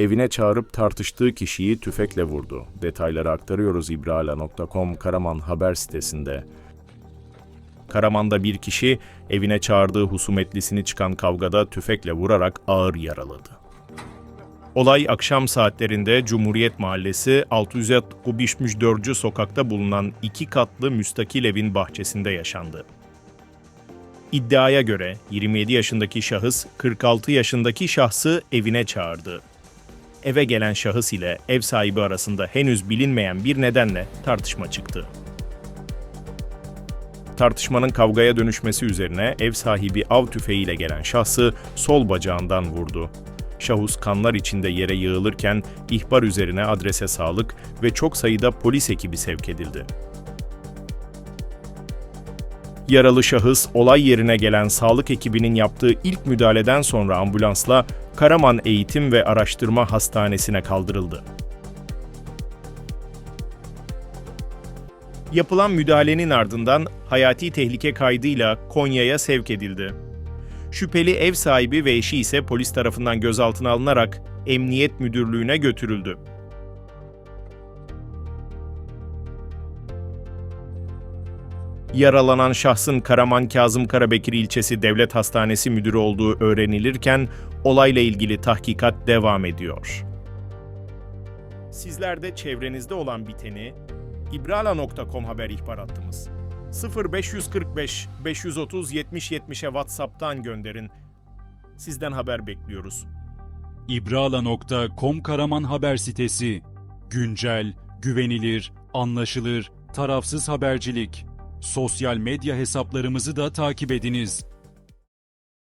evine çağırıp tartıştığı kişiyi tüfekle vurdu. Detayları aktarıyoruz ibrala.com Karaman haber sitesinde. Karaman'da bir kişi evine çağırdığı husumetlisini çıkan kavgada tüfekle vurarak ağır yaraladı. Olay akşam saatlerinde Cumhuriyet Mahallesi 664. sokakta bulunan iki katlı müstakil evin bahçesinde yaşandı. İddiaya göre 27 yaşındaki şahıs 46 yaşındaki şahsı evine çağırdı. Eve gelen şahıs ile ev sahibi arasında henüz bilinmeyen bir nedenle tartışma çıktı. Tartışmanın kavgaya dönüşmesi üzerine ev sahibi av tüfeğiyle gelen şahsı sol bacağından vurdu. Şahıs kanlar içinde yere yığılırken ihbar üzerine adrese sağlık ve çok sayıda polis ekibi sevk edildi. Yaralı şahıs olay yerine gelen sağlık ekibinin yaptığı ilk müdahaleden sonra ambulansla Karaman Eğitim ve Araştırma Hastanesi'ne kaldırıldı. Yapılan müdahalenin ardından hayati tehlike kaydıyla Konya'ya sevk edildi. Şüpheli ev sahibi ve eşi ise polis tarafından gözaltına alınarak Emniyet Müdürlüğü'ne götürüldü. Yaralanan şahsın Karaman Kazım Karabekir ilçesi Devlet Hastanesi müdürü olduğu öğrenilirken olayla ilgili tahkikat devam ediyor. Sizler de çevrenizde olan biteni ibrala.com haber ihbar hattımız 0545 530 70 70'e WhatsApp'tan gönderin. Sizden haber bekliyoruz. İbrala.com Karaman haber sitesi. Güncel, güvenilir, anlaşılır, tarafsız habercilik. Sosyal medya hesaplarımızı da takip ediniz.